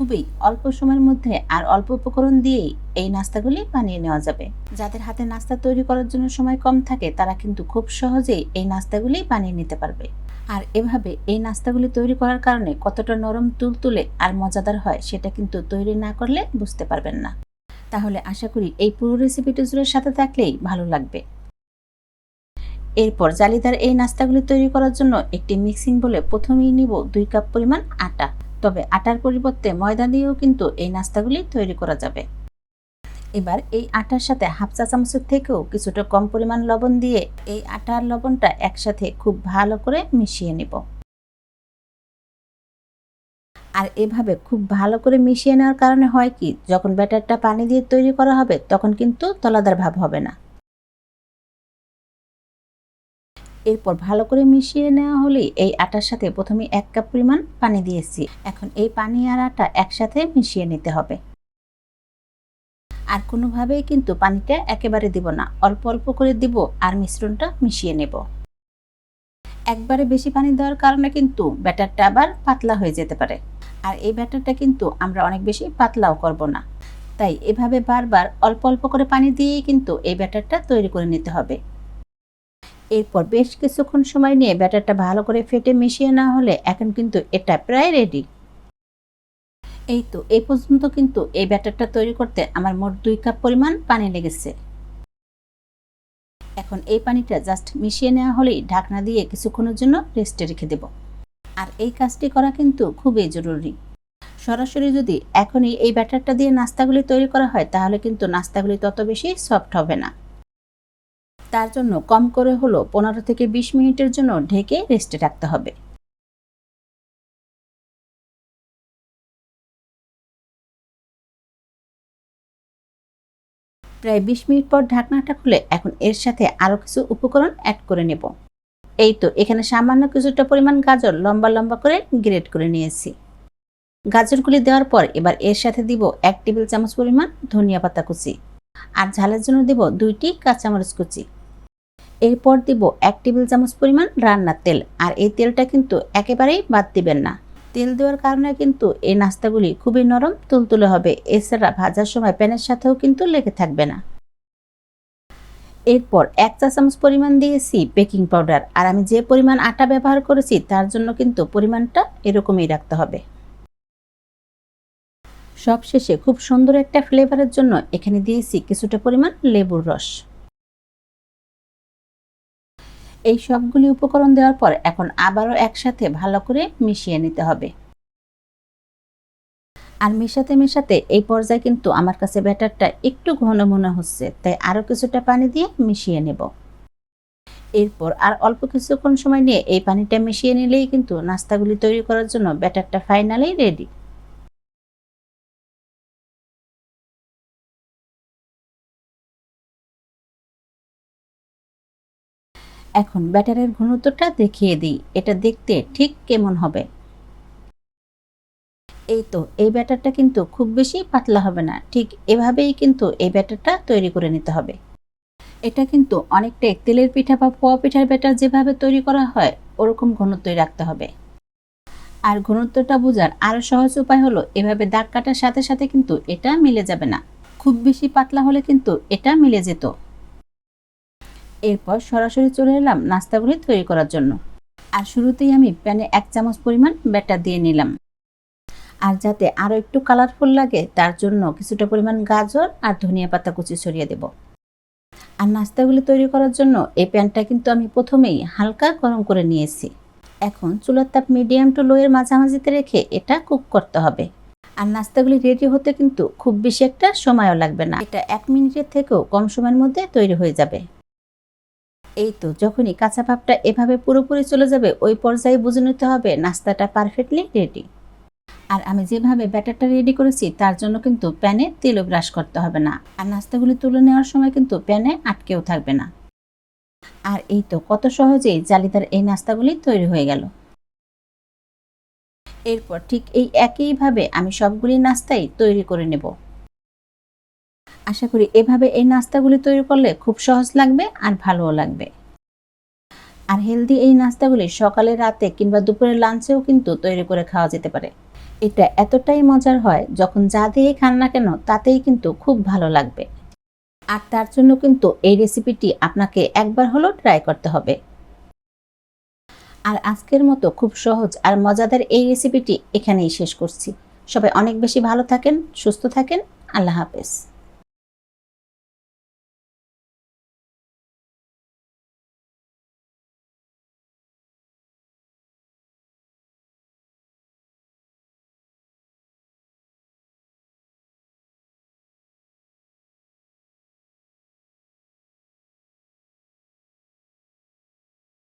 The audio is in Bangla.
খুবই অল্প সময়ের মধ্যে আর অল্প উপকরণ দিয়েই এই নাস্তাগুলি বানিয়ে নেওয়া যাবে। যাদের হাতে নাস্তা তৈরি করার জন্য সময় কম থাকে, তারা কিন্তু খুব সহজেই এই নাস্তাগুলি বানিয়ে নিতে পারবে। আর এভাবে এই নাস্তাগুলি তৈরি করার কারণে কতটা নরম তুলতুলে আর মজাদার হয়, সেটা কিন্তু তৈরি না করলে বুঝতে পারবেন না। তাহলে আশা করি এই পুরো রেসিপিটি জুড়ে সাথে থাকলেই ভালো লাগবে। এরপর জালিদার এই নাস্তাগুলি তৈরি করার জন্য একটি মিক্সিং বলে প্রথমেই নিব দুই কাপ পরিমাণ আটা। তবে আটার পরিবর্তে ময়দা দিয়েও কিন্তু এই নাস্তাগুলি তৈরি করা যাবে। এবার এই আটার সাথে হাফ চা চামচের থেকেও কিছুটা কম পরিমাণ লবণ দিয়ে এই আটার লবণটা একসাথে খুব ভালো করে মিশিয়ে নেব। আর এভাবে খুব ভালো করে মিশিয়ে নেওয়ার কারণে হয় কি, যখন ব্যাটারটা পানি দিয়ে তৈরি করা হবে, তখন কিন্তু তলাদার ভাব হবে না। এরপর ভালো করে মিশিয়ে নেওয়া হলেই এই আটার সাথে প্রথমে এক কাপ পরিমাণ পানি দিয়েছি। এখন এই পানি আর আটা একসাথে মিশিয়ে নিতে হবে। আর কোনোভাবেই কিন্তু পানিটা একেবারে দিব না। অল্প অল্প করে দিব আর মিশ্রণটা মিশিয়ে নেব। একবারে বেশি পানি দেওয়ার কারণে কিন্তু ব্যাটারটা আবার পাতলা হয়ে যেতে পারে। আর এই ব্যাটারটা কিন্তু আমরা অনেক বেশি পাতলাও করব না। তাই এভাবে বারবার অল্প অল্প করে পানি দিয়েই কিন্তু এই ব্যাটারটা তৈরি করে নিতে হবে। এরপর বেশ কিছুক্ষণ সময় নিয়ে ব্যাটারটা ভালো করে ফেটে মিশিয়ে না হলে এখন কিন্তু এটা প্রায় রেডি এই তো এই পর্যন্ত কিন্তু এই ব্যাটারটা তৈরি করতে আমার মোট দুই কাপ পরিমাণ পানি লেগেছে। এখন এই পানিটা জাস্ট মিশিয়ে নেওয়া হলেই ঢাকনা দিয়ে কিছুক্ষণের জন্য রেস্টে রেখে দেব। আর এই কাজটি করা কিন্তু খুবই জরুরি। সরাসরি যদি এখনই এই ব্যাটারটা দিয়ে নাস্তাগুলি তৈরি করা হয়, তাহলে কিন্তু নাস্তাগুলি তত বেশি সফট হবে না। তার জন্য কম করে হলো পনেরো থেকে বিশ মিনিটের জন্য ঢেকে রেস্টে রাখতে হবে। প্রায় বিশ মিনিট পর ঢাকনাটা খুলে এখন এর সাথে আরও কিছু উপকরণ অ্যাড করে নেব। এই তো, এখানে সামান্য কিছুটা পরিমাণ গাজর লম্বা লম্বা করে গ্রেট করে নিয়েছি। গাজরগুলি দেওয়ার পর এবার এর সাথে দিব এক টেবিল চামচ পরিমাণ ধনিয়া পাতা কুচি। আর ঝালের জন্য দিব দুইটি কাঁচামরিচ কুচি। এরপর দিব এক টেবিল চামচ পরিমাণ রান্নার তেল। আর এই তেলটা কিন্তু একেবারেই বাদ দিবেন না। তেল দেওয়ার কারণে কিন্তু এই নাস্তাগুলি খুবই নরম, তুলতুলে হবে। এছাড়া ভাজার সময় প্যানের সাথেও কিন্তু লেগে থাকবে না। এরপর এক চা চামচ পরিমাণ দিয়েছি বেকিং পাউডার। আর আমি যে পরিমাণ আটা ব্যবহার করেছি, তার জন্য কিন্তু পরিমাণটা এরকমই রাখতে হবে। সবশেষে খুব সুন্দর একটা ফ্লেভারের জন্য এখানে দিয়েছি কিছুটা পরিমাণ লেবুর রস। এই সবগুলি উপকরণ দেওয়ার পর এখন আবারও একসাথে ভালো করে মিশিয়ে নিতে হবে। আর মেশাতে মেশাতে এই পর্যায়ে কিন্তু আমার কাছে ব্যাটারটা একটু ঘন মনে হচ্ছে, তাই আরও কিছুটা পানি দিয়ে মিশিয়ে নেব। এরপর আর অল্প কিছুক্ষণ সময় নিয়ে এই পানিটা মিশিয়ে নিলেই কিন্তু নাস্তাগুলি তৈরি করার জন্য ব্যাটারটা ফাইনালেই রেডি। এখন ব্যাটারের ঘনত্বটা দেখিয়ে দিই। এটা দেখতে ঠিক কেমন হবে। এই তো, এই ব্যাটারটা কিন্তু খুব বেশি পাতলা হবে না। ঠিক এভাবেই কিন্তু এই ব্যাটারটা তৈরি করে নিতে হবে। এটা কিন্তু অনেকটাই তেলের পিঠা বা পোয়া পিঠার ব্যাটার যেভাবে তৈরি করা হয়, ওরকম ঘনত্বই রাখতে হবে। আর ঘনত্বটা বোঝার আরও সহজ উপায় হলো, এভাবে দাগ কাটার সাথে সাথে কিন্তু এটা মিলে যাবে না। খুব বেশি পাতলা হলে কিন্তু এটা মিলে যেত। এরপর সরাসরি চলে এলাম নাস্তাগুলি তৈরি করার জন্য। আর শুরুতেই আমি প্যানে এক চামচ পরিমাণ ব্যাটার দিয়ে নিলাম। আর যাতে আরও একটু কালারফুল লাগে, তার জন্য কিছুটা পরিমাণ গাজর আর ধনিয়া পাতা কুচি ছড়িয়ে দেব। আর নাস্তাগুলি তৈরি করার জন্য এই প্যানটা কিন্তু আমি প্রথমেই হালকা গরম করে নিয়েছি। এখন চুলার তাপ মিডিয়াম টু লোয়ের মাঝামাঝিতে রেখে এটা কুক করতে হবে। আর নাস্তাগুলি রেডি হতে কিন্তু খুব বেশি একটা সময়ও লাগবে না। এটা এক মিনিটের থেকেও কম সময়ের মধ্যে তৈরি হয়ে যাবে। এই তো, যখনই কাঁচা ভাবটা এভাবে পুরোপুরি চলে যাবে, ওই পর্যায়ে বুঝে নিতে হবে নাস্তাটা পারফেক্টলি রেডি আর আমি যেভাবে ব্যাটারটা রেডি করেছি, তার জন্য কিন্তু প্যানে তেলও ব্রাশ করতে হবে না। আর নাস্তাগুলি তুলে নেওয়ার সময় কিন্তু প্যানে আটকেও থাকবে না। আর এই তো, কত সহজেই জালিদার এই নাস্তাগুলি তৈরি হয়ে গেল। এরপর ঠিক এই একইভাবে আমি সবগুলি নাস্তাই তৈরি করে নেব। আশা করি এভাবে এই নাস্তাগুলি তৈরি করলে খুব সহজ লাগবে আর ভালোও লাগবে। আর হেলদি এই নাস্তাগুলি সকালে, রাতে কিংবা দুপুরের লাঞ্চেও কিন্তু তৈরি করে খাওয়া যেতে পারে। এটা এতটাই মজার হয়, যখন যা দিয়ে খান না কেন তাতেই কিন্তু খুব ভালো লাগবে। আর তার জন্য কিন্তু এই রেসিপিটি আপনাকে একবার হলেও ট্রাই করতে হবে। আর আজকের মতো খুব সহজ আর মজাদার এই রেসিপিটি এখানেই শেষ করছি। সবাই অনেক বেশি ভালো থাকেন, সুস্থ থাকেন, আল্লাহ হাফেজ।